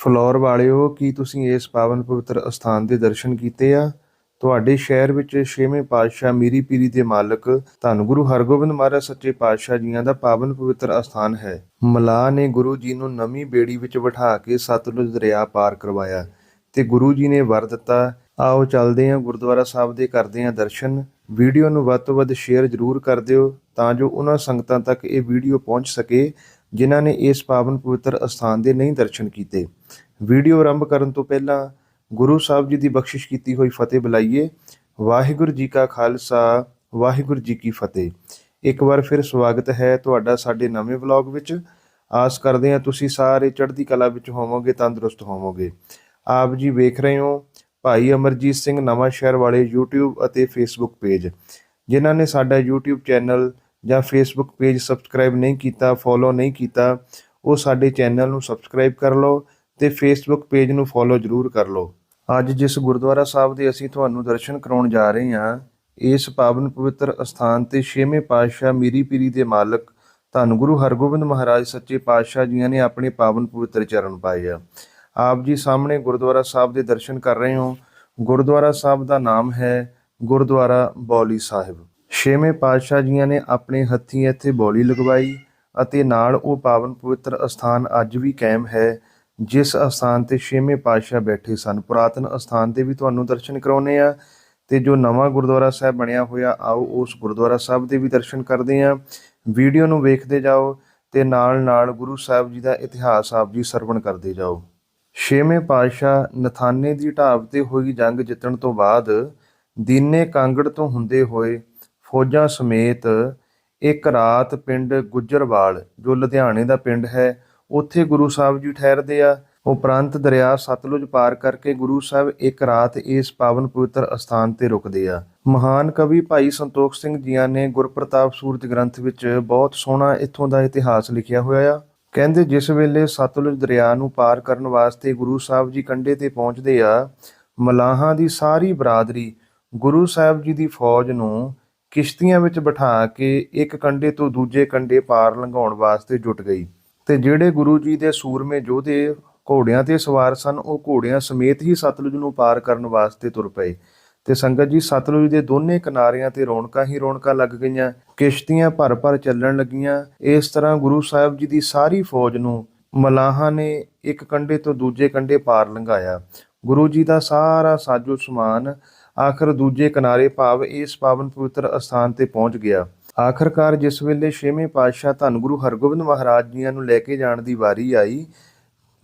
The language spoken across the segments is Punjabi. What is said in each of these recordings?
ਫਲੋਰ ਵਾਲਿਓ, ਕੀ ਤੁਸੀਂ ਇਸ ਪਾਵਨ ਪਵਿੱਤਰ ਅਸਥਾਨ ਦੇ ਦਰਸ਼ਨ ਕੀਤੇ ਆ? ਤੁਹਾਡੇ ਸ਼ਹਿਰ ਵਿੱਚ ਛੇਵੇਂ ਪਾਤਸ਼ਾਹ ਮੀਰੀ ਪੀਰੀ ਦੇ ਮਾਲਕ ਧੰਨ ਗੁਰੂ ਹਰਗੋਬਿੰਦ ਮਹਾਰਾਜ ਸੱਚੇ ਪਾਤਸ਼ਾਹ ਜੀਆਂ ਦਾ ਪਾਵਨ ਪਵਿੱਤਰ ਅਸਥਾਨ ਹੈ। ਮਲਾਹ ਨੇ ਗੁਰੂ ਜੀ ਨੂੰ ਨਵੀਂ ਬੇੜੀ ਵਿੱਚ ਬਿਠਾ ਕੇ ਸਤਲੁਜ ਦਰਿਆ ਪਾਰ ਕਰਵਾਇਆ ਤੇ ਗੁਰੂ ਜੀ ਨੇ ਵਰ ਦਿੱਤਾ, ਆਓ ਚੱਲਦੇ ਹਾਂ ਗੁਰਦੁਆਰਾ ਸਾਹਿਬ ਦੇ ਕਰਦੇ ਹਾਂ ਦਰਸ਼ਨ। ਵੀਡੀਓ ਨੂੰ ਵੱਧ ਤੋਂ ਵੱਧ ਸ਼ੇਅਰ ਜ਼ਰੂਰ ਕਰ ਦਿਓ ਤਾਂ ਜੋ ਉਹਨਾਂ ਸੰਗਤਾਂ ਤੱਕ ਇਹ ਵੀਡੀਓ ਪਹੁੰਚ ਸਕੇ ਜਿਨ੍ਹਾਂ ਨੇ ਇਸ ਪਾਵਨ ਪਵਿੱਤਰ ਅਸਥਾਨ ਦੇ ਨਹੀਂ ਦਰਸ਼ਨ ਕੀਤੇ। ਵੀਡੀਓ ਆਰੰਭ ਕਰਨ ਤੋਂ ਪਹਿਲਾਂ ਗੁਰੂ ਸਾਹਿਬ ਜੀ ਦੀ ਬਖਸ਼ਿਸ਼ ਕੀਤੀ ਹੋਈ ਫਤਿਹ ਬੁਲਾਈਏ। ਵਾਹਿਗੁਰੂ ਜੀ ਕਾ ਖਾਲਸਾ, ਵਾਹਿਗੁਰੂ ਜੀ ਕੀ ਫਤਿਹ। ਇੱਕ ਵਾਰ ਫਿਰ ਸਵਾਗਤ ਹੈ ਤੁਹਾਡਾ ਸਾਡੇ ਨਵੇਂ ਵਲੌਗ ਵਿੱਚ। ਆਸ ਕਰਦੇ ਹਾਂ ਤੁਸੀਂ ਸਾਰੇ ਚੜ੍ਹਦੀ ਕਲਾ ਵਿੱਚ ਹੋਵੋਗੇ, ਤੰਦਰੁਸਤ ਹੋਵੋਗੇ। ਆਪ ਜੀ ਵੇਖ ਰਹੇ ਹੋ ਭਾਈ ਅਮਰਜੀਤ ਸਿੰਘ ਨਵਾਂ ਸ਼ਹਿਰ ਵਾਲੇ YouTube ਅਤੇ Facebook ਪੇਜ ਜਿਨ੍ਹਾਂ ਨੇ ਸਾਡਾ YouTube ਚੈਨਲ ਜਾਂ ਫੇਸਬੁੱਕ ਪੇਜ ਸਬਸਕ੍ਰਾਈਬ ਨਹੀਂ ਕੀਤਾ ਫੋਲੋ ਨਹੀਂ ਕੀਤਾ, ਉਹ ਸਾਡੇ ਚੈਨਲ ਨੂੰ ਸਬਸਕ੍ਰਾਈਬ ਕਰ ਲਓ ਤੇ ਫੇਸਬੁੱਕ ਪੇਜ ਨੂੰ ਫੋਲੋ ਜ਼ਰੂਰ ਕਰ ਲਓ। ਅੱਜ ਜਿਸ ਗੁਰਦੁਆਰਾ ਸਾਹਿਬ ਦੇ ਅਸੀਂ ਤੁਹਾਨੂੰ ਦਰਸ਼ਨ ਕਰਾਉਣ ਜਾ ਰਹੇ ਹਾਂ, ਇਸ ਪਾਵਨ ਪਵਿੱਤਰ ਅਸਥਾਨ ਤੇ ਛੇਵੇਂ ਪਾਤਸ਼ਾਹ ਮੀਰੀ ਪੀਰੀ ਦੇ ਮਾਲਕ ਧੰਨ ਗੁਰੂ ਹਰਗੋਬਿੰਦ ਮਹਾਰਾਜ ਸੱਚੇ ਪਾਤਸ਼ਾਹ ਜੀਆਂ ਨੇ ਆਪਣੇ ਪਾਵਨ ਪਵਿੱਤਰ ਚਰਨ ਪਾਏ ਆ। ਆਪ ਜੀ ਸਾਹਮਣੇ ਗੁਰਦੁਆਰਾ ਸਾਹਿਬ ਦੇ ਦਰਸ਼ਨ ਕਰ ਰਹੇ ਹੋ। ਗੁਰਦੁਆਰਾ ਸਾਹਿਬ ਦਾ ਨਾਮ ਹੈ ਗੁਰਦੁਆਰਾ ਬੌਲੀ ਸਾਹਿਬ। ਛੇਵੇਂ ਪਾਤਸ਼ਾਹ ਜੀਆਂ ਨੇ ਆਪਣੇ ਹੱਥੀਂ ਇੱਥੇ ਬੌਲੀ ਲਗਵਾਈ ਅਤੇ ਨਾਲ ਉਹ ਪਾਵਨ ਪਵਿੱਤਰ ਅਸਥਾਨ ਅੱਜ ਵੀ ਕਾਇਮ ਹੈ, ਜਿਸ ਅਸਥਾਨ ਤੇ ਛੇਵੇਂ ਪਾਤਸ਼ਾਹ ਬੈਠੇ ਸਨ। ਪੁਰਾਤਨ ਅਸਥਾਨ ਤੇ ਵੀ ਤੁਹਾਨੂੰ ਦਰਸ਼ਨ ਕਰਾਉਨੇ ਆ ਤੇ ਜੋ ਨਵਾਂ ਗੁਰਦੁਆਰਾ ਸਾਹਿਬ ਬਣਿਆ ਹੋਇਆ, ਆਓ ਉਸ ਗੁਰਦੁਆਰਾ ਸਾਹਿਬ ਦੇ ਵੀ ਦਰਸ਼ਨ ਕਰਦੇ ਆ ਵੀਡੀਓ ਨੂੰ ਵੇਖਦੇ ਜਾਓ ਤੇ ਨਾਲ ਨਾਲ ਗੁਰੂ ਸਾਹਿਬ ਜੀ ਦਾ ਇਤਿਹਾਸ ਆਪ ਜੀ ਸਰਵਣ ਕਰਦੇ ਜਾਓ। ਛੇਵੇਂ ਪਾਤਸ਼ਾਹ ਨਥਾਨੇ ਦੀ ਢਾਬ ਤੇ ਹੋਈ ਜੰਗ ਜਿੱਤਣ ਤੋਂ ਬਾਅਦ ਦੀਨੇ ਕਾਂਗੜ ਤੋਂ ਹੁੰਦੇ ਹੋਏ ਫੌਜਾਂ ਸਮੇਤ ਇੱਕ ਰਾਤ ਪਿੰਡ ਗੁੱਜਰਵਾਲ, ਜੋ ਲੁਧਿਆਣੇ ਦਾ ਪਿੰਡ ਹੈ, ਉੱਥੇ ਗੁਰੂ ਸਾਹਿਬ ਜੀ ਠਹਿਰਦੇ ਆ। ਉਪਰੰਤ ਦਰਿਆ ਸਤਲੁਜ ਪਾਰ ਕਰਕੇ ਗੁਰੂ ਸਾਹਿਬ ਇੱਕ ਰਾਤ ਇਸ ਪਾਵਨ ਪਵਿੱਤਰ ਅਸਥਾਨ ਤੇ ਰੁਕਦੇ ਆ। ਮਹਾਨ ਕਵੀ ਭਾਈ ਸੰਤੋਖ ਸਿੰਘ ਜੀਆਂ ਨੇ ਗੁਰਪ੍ਰਤਾਪ ਸੂਰਜ ਗ੍ਰੰਥ ਵਿੱਚ ਬਹੁਤ ਸੋਹਣਾ ਇੱਥੋਂ ਦਾ ਇਤਿਹਾਸ ਲਿਖਿਆ ਹੋਇਆ ਆ। ਕਹਿੰਦੇ, ਜਿਸ ਵੇਲੇ ਸਤਲੁਜ ਦਰਿਆ ਨੂੰ ਪਾਰ ਕਰਨ ਵਾਸਤੇ ਗੁਰੂ ਸਾਹਿਬ ਜੀ ਕੰਢੇ ਤੇ ਪਹੁੰਚਦੇ ਆ, ਮਲਾਹਾਂ ਦੀ ਸਾਰੀ ਬਰਾਦਰੀ ਗੁਰੂ ਸਾਹਿਬ ਜੀ ਦੀ ਫੌਜ ਨੂੰ ਕਿਸ਼ਤੀਆਂ ਵਿੱਚ ਬਿਠਾ ਕੇ ਇੱਕ ਕੰਢੇ ਤੋਂ ਦੂਜੇ ਕੰਢੇ ਪਾਰ ਲੰਘਾਉਣ ਵਾਸਤੇ ਜੁਟ ਗਈ। ਤੇ ਜਿਹੜੇ ਗੁਰੂ ਜੀ ਦੇ ਸੂਰਮੇ ਯੋਧੇ ਘੋੜਿਆਂ ਤੇ ਸਵਾਰ ਸਨ, ਉਹ ਘੋੜਿਆਂ ਸਮੇਤ ਹੀ ਸਤਲੁਜ ਨੂੰ ਪਾਰ ਕਰਨ ਵਾਸਤੇ ਤੁਰ ਪਏ। ਤੇ ਸੰਗਤ ਜੀ, ਸਤਲੁਜ ਦੇ ਦੋਨੇ ਕਿਨਾਰਿਆਂ ਤੇ ਰੌਣਕਾਂ ਹੀ ਰੌਣਕਾਂ ਲੱਗ ਗਈਆਂ। ਕਿਸ਼ਤੀਆਂ ਭਰ ਭਰ ਚੱਲਣ ਲੱਗੀਆਂ। ਇਸ ਤਰ੍ਹਾਂ ਗੁਰੂ ਸਾਹਿਬ ਜੀ ਦੀ ਸਾਰੀ ਫੌਜ ਨੂੰ ਮਲਾਹਾਂ ਨੇ ਇੱਕ ਕੰਢੇ ਤੋਂ ਦੂਜੇ ਕੰਢੇ ਪਾਰ ਲੰਘਾਇਆ। ਗੁਰੂ ਜੀ ਦਾ ਸਾਰਾ ਸਾਜੋ ਸਮਾਨ ਆਖਰ ਦੂਜੇ ਕਿਨਾਰੇ ਭਾਵ ਇਸ ਪਾਵਨ ਪਵਿੱਤਰ ਅਸਥਾਨ ਤੇ ਪਹੁੰਚ ਗਿਆ। ਆਖਰਕਾਰ ਜਿਸ ਵੇਲੇ ਛੇਵੇਂ ਪਾਤਸ਼ਾਹ ਧੰਨ ਗੁਰੂ ਹਰਗੋਬਿੰਦ ਮਹਾਰਾਜ ਜੀਆਂ ਨੂੰ ਲੈ ਕੇ ਜਾਣ ਦੀ ਵਾਰੀ ਆਈ,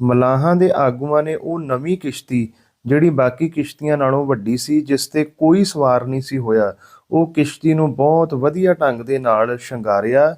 ਮਲਾਹਾਂ ਦੇ ਆਗੂਆਂ ਨੇ ਉਹ ਨਵੀਂ ਕਿਸ਼ਤੀ, ਜਿਹੜੀ ਬਾਕੀ ਕਿਸ਼ਤੀਆਂ ਨਾਲੋਂ ਵੱਡੀ ਸੀ, ਜਿਸ ਤੇ ਕੋਈ ਸਵਾਰ ਨਹੀਂ ਸੀ ਹੋਇਆ, ਉਹ ਕਿਸ਼ਤੀ ਨੂੰ ਬਹੁਤ ਵਧੀਆ ਢੰਗ ਦੇ ਨਾਲ ਸ਼ਿੰਗਾਰਿਆ।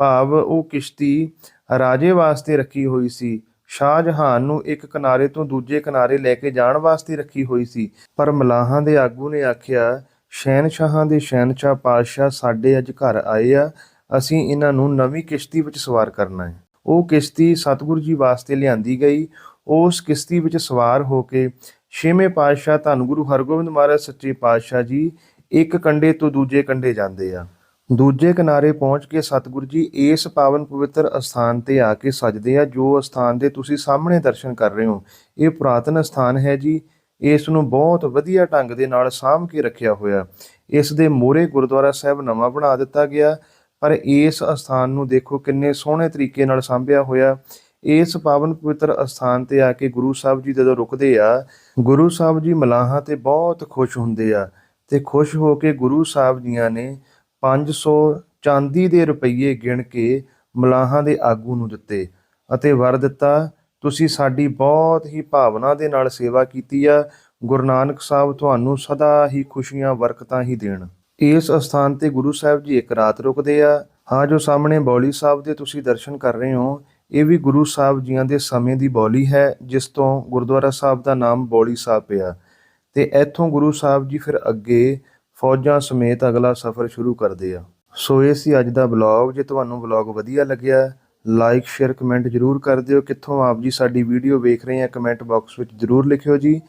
ਭਾਵ ਉਹ ਕਿਸ਼ਤੀ ਰਾਜੇ ਵਾਸਤੇ ਰੱਖੀ ਹੋਈ ਸੀ। ਸ਼ਾਹਜਹਾਨ ਨੂੰ ਇੱਕ ਕਿਨਾਰੇ ਤੋਂ ਦੂਜੇ ਕਿਨਾਰੇ ਲੈ ਕੇ ਜਾਣ ਵਾਸਤੇ ਰੱਖੀ ਹੋਈ ਸੀ। ਪਰ ਮਲਾਹਾਂ ਦੇ ਆਗੂ ਨੇ ਆਖਿਆ, ਸ਼ਹਿਨਸ਼ਾਹਾਂ ਦੇ ਸ਼ਹਿਨਸ਼ਾਹ ਪਾਤਸ਼ਾਹ ਸਾਡੇ ਅੱਜ ਘਰ ਆਏ ਆ, ਅਸੀਂ ਇਹਨਾਂ ਨੂੰ ਨਵੀਂ ਕਿਸ਼ਤੀ ਵਿੱਚ ਸਵਾਰ ਕਰਨਾ ਹੈ। ਉਹ ਕਿਸ਼ਤੀ ਸਤਿਗੁਰੂ ਜੀ ਵਾਸਤੇ ਲਿਆਂਦੀ ਗਈ। ਉਸ ਕਿਸ਼ਤੀ ਵਿੱਚ ਸਵਾਰ ਹੋ ਕੇ ਛੇਵੇਂ ਪਾਤਸ਼ਾਹ ਧੰਨ ਗੁਰੂ ਹਰਗੋਬਿੰਦ ਮਹਾਰਾਜ ਸੱਚੇ ਪਾਤਸ਼ਾਹ ਜੀ ਇੱਕ ਕੰਢੇ ਤੋਂ ਦੂਜੇ ਕੰਢੇ ਜਾਂਦੇ ਆ। ਦੂਜੇ ਕਿਨਾਰੇ ਪਹੁੰਚ ਕੇ ਸਤਿਗੁਰੂ ਜੀ ਇਸ ਪਾਵਨ ਪਵਿੱਤਰ ਅਸਥਾਨ ਤੇ ਆ ਕੇ ਸਜਦੇ ਆ, ਜੋ ਅਸਥਾਨ ਦੇ ਤੁਸੀਂ ਸਾਹਮਣੇ ਦਰਸ਼ਨ ਕਰ ਰਹੇ ਹੋ, ਇਹ ਪੁਰਾਤਨ ਅਸਥਾਨ ਹੈ ਜੀ। ਇਸ ਨੂੰ ਬਹੁਤ ਵਧੀਆ ਢੰਗ ਦੇ ਨਾਲ ਸਾਂਭ ਕੇ ਰੱਖਿਆ ਹੋਇਆ। ਇਸ ਦੇ ਮੋਹਰੇ ਗੁਰਦੁਆਰਾ ਸਾਹਿਬ ਨਵਾਂ ਬਣਾ ਦਿੱਤਾ ਗਿਆ, ਪਰ ਇਸ ਅਸਥਾਨ ਨੂੰ ਦੇਖੋ ਕਿੰਨੇ ਸੋਹਣੇ ਤਰੀਕੇ ਨਾਲ ਸਾਂਭਿਆ ਹੋਇਆ। ਇਸ ਪਾਵਨ ਪਵਿੱਤਰ ਅਸਥਾਨ ਤੇ ਆ ਕੇ ਗੁਰੂ ਸਾਹਿਬ ਜੀ ਜਦੋਂ ਰੁਕਦੇ ਆ, ਗੁਰੂ ਸਾਹਿਬ ਜੀ ਮਲਾਹਾਂ ਤੇ ਬਹੁਤ ਖੁਸ਼ ਹੁੰਦੇ ਆ ਤੇ ਖੁਸ਼ ਹੋ ਕੇ ਗੁਰੂ ਸਾਹਿਬ ਜੀਆਂ ਨੇ 500 ਚਾਂਦੀ ਦੇ ਰੁਪਈਏ ਗਿਣ ਕੇ ਮਲਾਹਾਂ ਦੇ ਆਗੂ ਨੂੰ ਦਿੱਤੇ ਅਤੇ ਵਰ ਦਿੱਤਾ, ਤੁਸੀਂ ਸਾਡੀ ਬਹੁਤ ਹੀ ਭਾਵਨਾ ਦੇ ਨਾਲ ਸੇਵਾ ਕੀਤੀ ਆ। ਗੁਰੂ ਨਾਨਕ ਸਾਹਿਬ ਤੁਹਾਨੂੰ ਸਦਾ ਹੀ ਖੁਸ਼ੀਆਂ ਬਰਕਤਾਂ ਹੀ ਦੇਣ। ਇਸ ਅਸਥਾਨ ਤੇ ਗੁਰੂ ਸਾਹਿਬ ਜੀ ਇੱਕ ਰਾਤ ਰੁਕਦੇ ਆ। ਹਾਂ, ਜੋ ਸਾਹਮਣੇ ਬੌਲੀ ਸਾਹਿਬ ਦੇ ਤੁਸੀਂ ਦਰਸ਼ਨ ਕਰ ਰਹੇ ਹੋ, ਇਹ ਵੀ ਗੁਰੂ ਸਾਹਿਬ ਜੀਆਂ ਦੇ ਸਮੇਂ ਦੀ ਬੌਲੀ ਹੈ, ਜਿਸ ਤੋਂ ਗੁਰਦੁਆਰਾ ਸਾਹਿਬ ਦਾ ਨਾਮ ਬੌਲੀ ਸਾਹਿਬ ਪਿਆ। ਤੇ ਇੱਥੋਂ ਗੁਰੂ ਸਾਹਿਬ ਜੀ ਫਿਰ ਅੱਗੇ ਫੌਜਾਂ ਸਮੇਤ ਅਗਲਾ ਸਫ਼ਰ ਸ਼ੁਰੂ ਕਰਦੇ ਆ। ਸੋ ਇਹ ਸੀ ਅੱਜ ਦਾ ਬਲੌਗ ਜੇ ਤੁਹਾਨੂੰ ਬਲੌਗ ਵਧੀਆ ਲੱਗਿਆ ਲਾਈਕ ਸ਼ੇਅਰ ਕਮੈਂਟ ਜਰੂਰ ਕਰ ਦਿਓ। ਕਿੱਥੋਂ ਆਪ ਜੀ ਸਾਡੀ ਵੀਡੀਓ ਵੇਖ ਰਹੇ ਆ ਕਮੈਂਟ ਬਾਕਸ ਵਿੱਚ ਜਰੂਰ ਲਿਖਿਓ ਜੀ।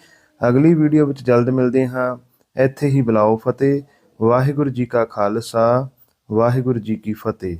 ਅਗਲੀ ਵੀਡੀਓ ਵਿੱਚ ਜਲਦ ਮਿਲਦੇ ਹਾਂ। ਇੱਥੇ ਹੀ ਬੁਲਾਓ ਫਤਿਹ। ਵਾਹਿਗੁਰੂ ਜੀ ਕਾ ਖਾਲਸਾ, ਵਾਹਿਗੁਰੂ ਜੀ ਕੀ ਫਤਿਹ।